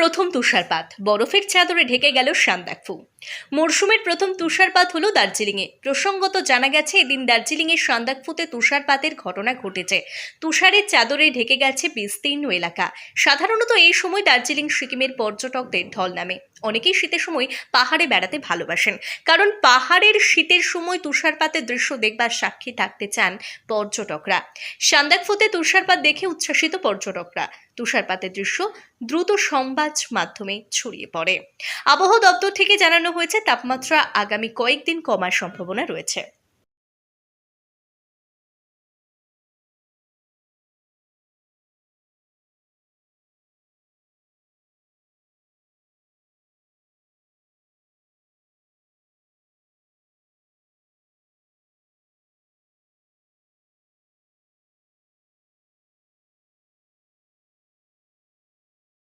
প্রথম তুষারপাত। বরফের চাদরে ঢেকে গেল সান্দাকফু মরশুমের প্রথম তুষারপাত হলো দার্জিলিংয়ে। প্রসঙ্গত জানা গেছে, এদিন দার্জিলিংয়ের সান্দাকফুতে তুষারপাতের ঘটনা ঘটেছে। তুষারের চাদরে ঢেকে গেছে বিস্তীর্ণ এলাকা। সাধারণত এই সময় দার্জিলিং সিকিমের পর্যটকদের ঢল নামে। অনেকেই শীতের সময় পাহাড়ে বেড়াতে ভালোবাসেন। কারণ পাহাড়ের শীতের সময় তুষারপাতের দৃশ্য দেখবার সাক্ষী থাকতে চান পর্যটকরা। সান্দাকফুতে তুষারপাত দেখে উচ্ছ্বাসিত পর্যটকরা। তুষারপাতের দৃশ্য দ্রুত সংবাদ মাধ্যমে ছড়িয়ে পড়ে। আবহাওয়া দপ্তর থেকে জানানো হয়েছে, তাপমাত্রা আগামী কয়েকদিন কমার সম্ভাবনা রয়েছে।